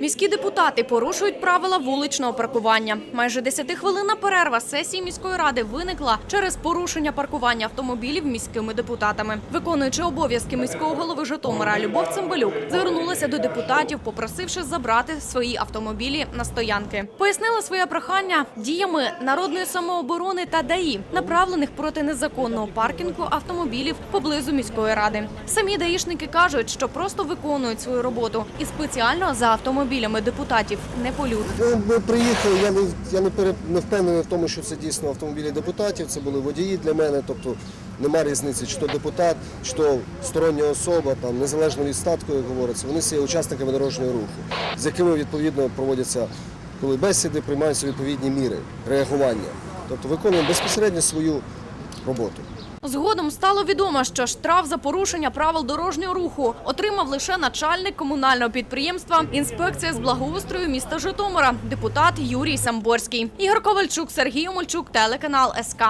Міські депутати порушують правила вуличного паркування. Майже 10-хвилинна перерва сесії міської ради виникла через порушення паркування автомобілів міськими депутатами. Виконуючи обов'язки міського голови Житомира Любов Цимбалюк звернулася до депутатів, попросивши забрати свої автомобілі на стоянки. Пояснила своє прохання діями народної самооборони та ДАІ, направлених проти незаконного паркінгу автомобілів поблизу міської ради. Самі даїшники кажуть, що просто виконують свою роботу і спеціально за автомобілями депутатів не полюють. Ну, Ми приїхали, я не я не, пере, не впевнений в тому, що це дійсно автомобілі депутатів. Це були водії для мене. Тобто нема різниці, чи то депутат, чи то стороння особа, там незалежно від статку, як говориться. Вони всі є учасниками дорожнього руху, з якими відповідно проводяться коли бесіди, приймаються відповідні міри реагування. Тобто виконуємо безпосередньо свою роботу. Згодом стало відомо, що штраф за порушення правил дорожнього руху отримав лише начальник комунального підприємства інспекція з благоустрою міста Житомира, депутат Юрій Самборський. Ігор Ковальчук, Сергій Омельчук, телеканал СК.